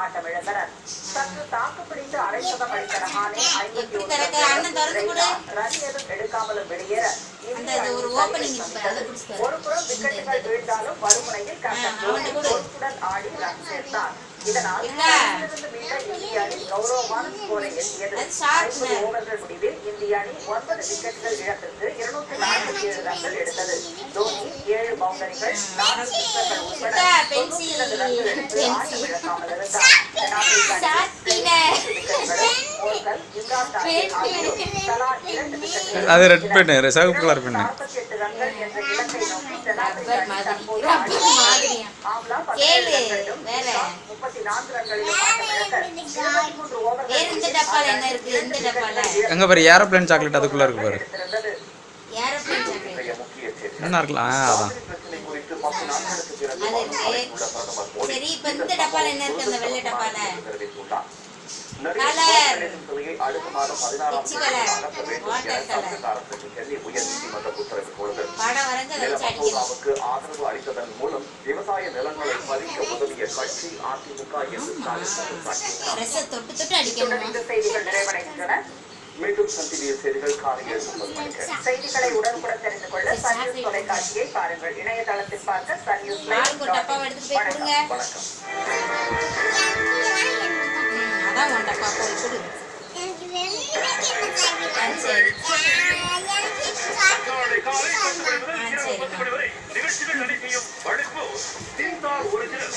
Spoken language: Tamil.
ஆட்டமிழந்தனர் சற்று தாக்கு பிடித்து அரை சதம் அடித்த ரஹானே ஐம்பத்தி. ரன் எடுக்காமலும் வெளியேற அந்த இந்திய இது ஒரு அணி opening சதத்தை இருக்கு, அதை பிடிச்சு தரு. ஒரு புறம் விக்கெட்டுகள் வீழ்ந்தாலும் மறுமுனையில் கேப்டன் ஆ, அவன்கிட்ட தோனி கொடு. பொறுப்புடன் ஆடி ரன் சேர்த்தார் இதனால் இந்திய அணி கௌரவமான ஸ்கோரை எட்டியது ஐம்பது. ஓவர்கள் முடிவில் இந்திய அணி ஒன்பது விக்கெட்டுகள் இழப்பிற்கு இருநூத்தி நாற்பத்தி ஏழு ரன்கள் எடுத்தது தோனி ஏழு பவுண்டரிகள் நான்கு சிக்ஸர்கள் உட்பட தொண்ணூத்தி. இரண்டு ரன்கள் எடுத்து. ஆட்டம் இழக்காமல் இருந்தார் அது ரெட் பெண்ணு pen, சிவப்பு colour pen. 48 ரன்கள் என்ற இலக்கை நோக்கி தென்னாப்பிரிக்க ரப்பர் அணி மாதிரி. தற்போது ரப்பர் ஆடி மாதிரியா? ஆம்லா கேளு, 17 ரன்களிலும் வேற. நிஷாந்த் 34 ரன்களிலும் ஆட்டமிழக்க 23 ஓவர்கள் வேற இந்த என்ன இருக்கு? எங்க பாரு ஏரோப்ளேன் சாக்லேட் அதுக்குள்ள இருக்கு பாரு என்ன இருக்கலாம் அதான் சரி இப்ப இந்த டப்பால என்ன இருக்கு அந்த வெள்ளை டப்பால கலர் பிச்சி கலர் வாட்டர் கலர் படம் வரைஞ்சு அதை வச்சு அடிக்கணும் மசோதாவுக்கு ஆதரவு அளித்ததன் மூலம் விவசாய நிலங்களை பறிக்க உதவிய கட்சி அதிமுக என்று செய்திகள் நிறைவடைகின்றன. மீண்டும் சந்திரிய செய்திகள் காலை ஏழு முப்பது மணிக்கு. செய்திகளை உடனுக்குடன் தெரிந்து கொள்ள சன் நியூஸ் தொலைக்காட்சியை பாருங்கள். இணையதளத்தில் பார்க்க சன் நியூஸ் வணக்கம். ம், அதான் உன் டப்பா போய் கொடு நிகழ்ச்சிகள் நடைபெறும் வழக்கு தின்தார் ஒரிஜினல்